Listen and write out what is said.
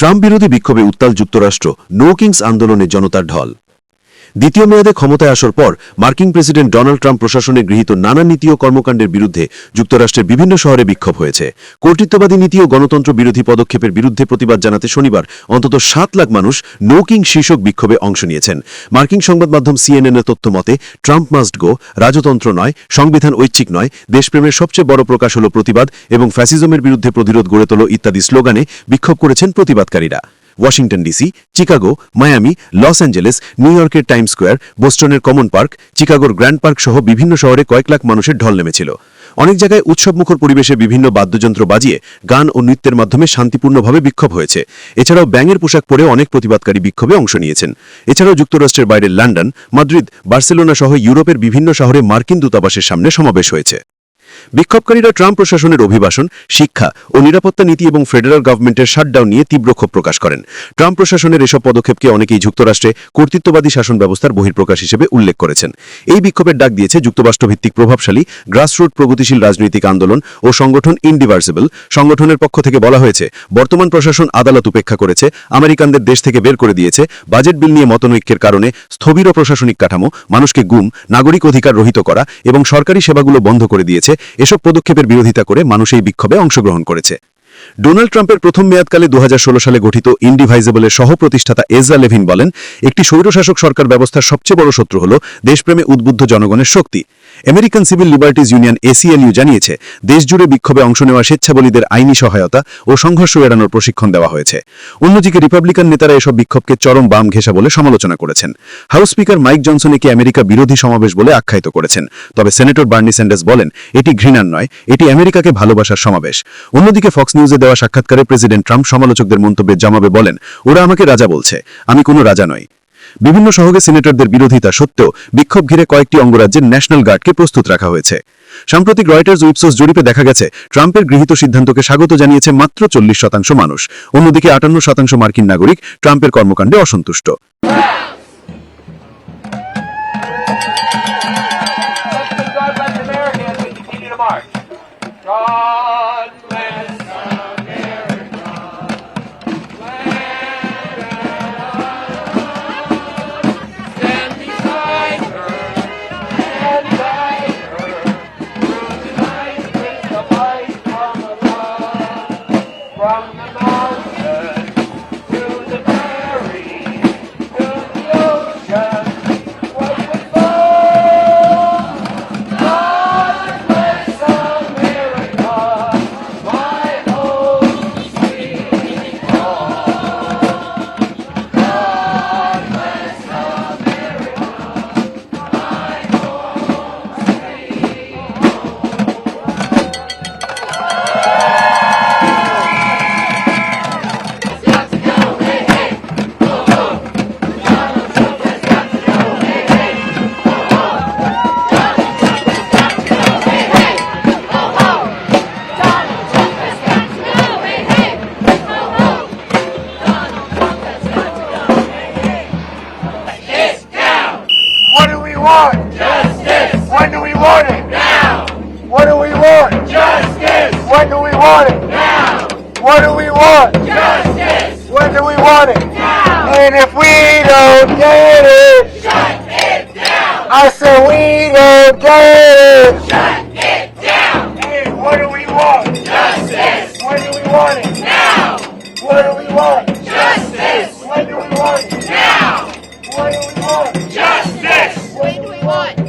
Trump বিরোধী বিক্ষোভে উত্তাল যুক্তরাষ্ট্র নো কিংস আন্দোলনে জনতার ঢল। দ্বিতীয় মেয়াদে ক্ষমতায় আসার পর মার্কিন প্রেসিডেন্ট ডোনাল্ড ট্রাম্প প্রশাসনে গৃহীত নানা নীতি ও কর্মকাণ্ডের বিরুদ্ধে যুক্তরাষ্ট্রের বিভিন্ন শহরে বিক্ষোভ হয়েছে। কর্তৃত্ববাদী নীতি ও গণতন্ত্র বিরোধী পদক্ষেপের বিরুদ্ধে প্রতিবাদ জানাতে শনিবার অন্তত সাত লাখ মানুষ নো কিং শীর্ষক বিক্ষোভে অংশ নিয়েছেন। মার্কিন সংবাদ মাধ্যম সিএনএনের তথ্য মতে, ট্রাম্প মাস্ট গো, রাজতন্ত্র নয়, সংবিধান ঐচ্ছিক নয়, দেশপ্রেমের সবচেয়ে বড় প্রকাশ হল প্রতিবাদ এবং ফ্যাসিজমের বিরুদ্ধে প্রতিরোধ গড়ে তোল ইত্যাদি স্লোগানে বিক্ষোভ করেছেন প্রতিবাদকারীরা। Washington DC Chicago Miami Los Angeles new ইয়র্কের টাইম স্কোয়ার বোস্টনের কমন পার্ক চিকাগোর গ্র্যান্ড পার্ক সহ বিভিন্ন শহরে কয়েক লাখ মানুষের ঢল নেমেছিল। অনেক জায়গায় উৎসবমুখর পরিবেশে বিভিন্ন বাদ্যযন্ত্র বাজিয়ে গান ও নৃত্যের মাধ্যমে শান্তিপূর্ণভাবে বিক্ষোভ হয়েছে। এছাড়াও ব্যাঙের পোশাক পরে অনেক প্রতিবাদকারী বিক্ষোভে অংশ নিয়েছেন। এছাড়াও যুক্তরাষ্ট্রের বাইরে লন্ডন, মাদ্রিদ, বার্সেলোনা সহ ইউরোপের বিভিন্ন শহরে মার্কিন দূতাবাসের সামনে সমাবেশ হয়েছে। বিক্ষোভকারীরা ট্রাম্প প্রশাসনের অভিবাসন, শিক্ষা ও নিরাপত্তা নীতি এবং ফেডারেল গভর্নমেন্টের শাটডাউন নিয়ে তীব্র ক্ষোভ প্রকাশ করেন। ট্রাম্প প্রশাসনের এসব পদক্ষেপকে অনেকেই যুক্তরাষ্ট্রে কর্তৃত্ববাদী শাসন ব্যবস্থার বহির্প্রকাশ হিসেবে উল্লেখ করেছেন। এই বিক্ষোভের ডাক দিয়েছে যুক্তরাষ্ট্রভিত্তিক প্রভাবশালী, গ্রাসরুট প্রগতিশীল রাজনৈতিক আন্দোলন ও সংগঠন ইনডিভার্সিবল সংগঠনের পক্ষ থেকে বলা হয়েছে, বর্তমান প্রশাসন আদালত উপেক্ষা করেছে, আমেরিকানদের দেশ থেকে বের করে দিয়েছে, বাজেট বিল নিয়ে মতনৈক্যের কারণে স্থবির প্রশাসনিক কাঠামো, মানুষকে গুম, নাগরিক অধিকার রহিত করা এবং সরকারি সেবাগুলো বন্ধ করে দিয়েছে এসব পদক্ষেপের বিরোধিতা করে মানুষ এই বিক্ষোভে অংশগ্রহণ করেছে। ডোনাল্ড ট্রাম্পের প্রথম মেয়াদকালে দু হাজার ষোলো সালে গঠিত ইন্ডিভাইজেবলের সহ প্রতিষ্ঠাতা এজরা লেভিন বলেন, একটি স্বৈরশাসক সরকার ব্যবস্থার সবচেয়ে বড় শত্রু হল দেশপ্রেমে উদ্বুদ্ধ জনগণের শক্তি। American civil liberties union ACLU জানিয়েছে, দেশজুড়ে বিক্ষোভে অংশ নেওয়া স্বেচ্ছাবলীদের আইনি সহায়তা ও সংঘর্ষ এড়ানোর প্রশিক্ষণ দেওয়া হয়েছে। অন্যদিকে রিপাবলিকান নেতারা এসব বিক্ষোভকে চরম বাম ঘেঁষা বলে সমালোচনা করেছেন। হাউস স্পিকার মাইক জনসন একে আমেরিকা বিরোধী সমাবেশ বলে আখ্যায়িত করেছেন। তবে সেনেটর বার্নি স্যান্ডার্স বলেন, এটি ঘৃণার নয়, এটি আমেরিকাকে ভালোবাসার সমাবেশ। অন্যদিকে ফক্স নিউজে দেওয়া সাক্ষাৎকারে প্রেসিডেন্ট ট্রাম্প সমালোচকদের মন্তব্যের জবাবে বলেন, ওরা আমাকে রাজা বলছে, আমি কোনো রাজা নই। বিভিন্ন শহরে সিনেটরদের বিরোধিতা সত্ত্বেও বিক্ষোভ ঘিরে কয়েকটি অঙ্গরাজ্যের ন্যাশনাল গার্ডকে প্রস্তুত রাখা হয়েছে। সাম্প্রতিক রয়টার্স উইপসোস জরিপে দেখা গেছে, ট্রাম্পের গৃহীত সিদ্ধান্তকে স্বাগত জানিয়েছে মাত্র চল্লিশ শতাংশ মানুষ। অন্যদিকে আটান্ন শতাংশ মার্কিন নাগরিক ট্রাম্পের কর্মকাণ্ডে অসন্তুষ্ট. want it? Now. What do we want? Justice. When do we want it? Now. And if we don't get it, shut it down. I said we don't get it. Shut it down. And what do we want? Justice. When do we want it? Now. What do we want? Justice. When do we want it? Now. What do we want? Justice. When do we want?